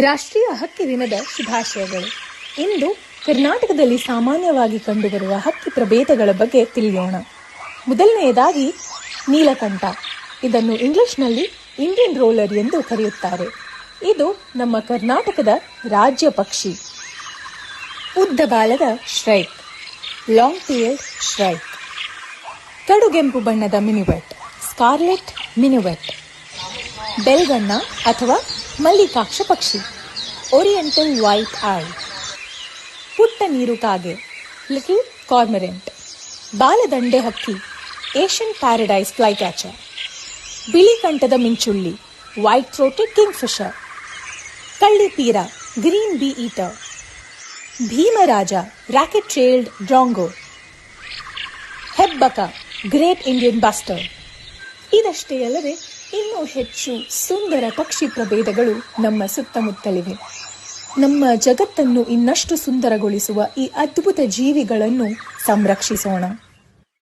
ರಾಷ್ಟ್ರೀಯ ಹಕ್ಕಿ ದಿನದ ಶುಭಾಶಯಗಳು. ಇಂದು ಕರ್ನಾಟಕದಲ್ಲಿ ಸಾಮಾನ್ಯವಾಗಿ ಕಂಡುಬರುವ ಹಕ್ಕಿ ಪ್ರಭೇದಗಳ ಬಗ್ಗೆ ತಿಳಿಯೋಣ. ಮೊದಲನೆಯದಾಗಿ ನೀಲಕಂಠ. ಇದನ್ನು ಇಂಗ್ಲಿಷ್ನಲ್ಲಿ ಇಂಡಿಯನ್ ರೋಲರ್ ಎಂದು ಕರೆಯುತ್ತಾರೆ. ಇದು ನಮ್ಮ ಕರ್ನಾಟಕದ ರಾಜ್ಯ ಪಕ್ಷಿ. ಉದ್ದ ಬಾಲದ ಶ್ರೈಕ್. Long tear ಶ್ರೈಕ್. ಕಡುಗೆಂಪು ಬಣ್ಣದ ಮಿನಿವೆಟ್. ಸ್ಕಾರ್ಲೆಟ್ ಮಿನಿವೆಟ್. ಬೆಲ್ಗಣ್ಣ ಅಥವಾ ಮಲ್ಲಿಕಾಕ್ಷ ಪಕ್ಷಿ ಓರಿಯೆಂಟಲ್ ವೈಟ್ ಐ ಪುಟ್ಟ ನೀರು ಕಾಗೆ ಲಿಟಲ್ ಕಾರ್ಮರೆಂಟ್ ಬಾಲದಂಡೆ ಹಕ್ಕಿ ಏಷ್ಯನ್ ಪ್ಯಾರಡೈಸ್ ಫ್ಲೈ ಕ್ಯಾಚರ್ ಬಿಳಿ ಕಂಠದ ಮಿಂಚುಳ್ಳಿ ವೈಟ್ ಥ್ರೋಟೆಡ್ ಕಿಂಗ್ ಫಿಶರ್ ಕಳ್ಳಿತೀರ ಗ್ರೀನ್ ಬಿ ಈಟರ್ ಭೀಮರಾಜ ರಾಕೆಟ್ ಟ್ರೇಲ್ಡ್ ಡ್ರಾಂಗೋ ಹೆಬ್ಬಕ ಗ್ರೇಟ್ ಇಂಡಿಯನ್ ಬಾಸ್ಟರ್ ಇದಷ್ಟೇ ಅಲ್ಲದೆ ಇನ್ನೂ ಹೆಚ್ಚು ಸುಂದರ ಪಕ್ಷಿ ಪ್ರಭೇದಗಳು ನಮ್ಮ ಸುತ್ತಮುತ್ತಲಿವೆ. ನಮ್ಮ ಜಗತ್ತನ್ನು ಇನ್ನಷ್ಟು ಸುಂದರಗೊಳಿಸುವ ಈ ಅದ್ಭುತ ಜೀವಿಗಳನ್ನು ಸಂರಕ್ಷಿಸೋಣ.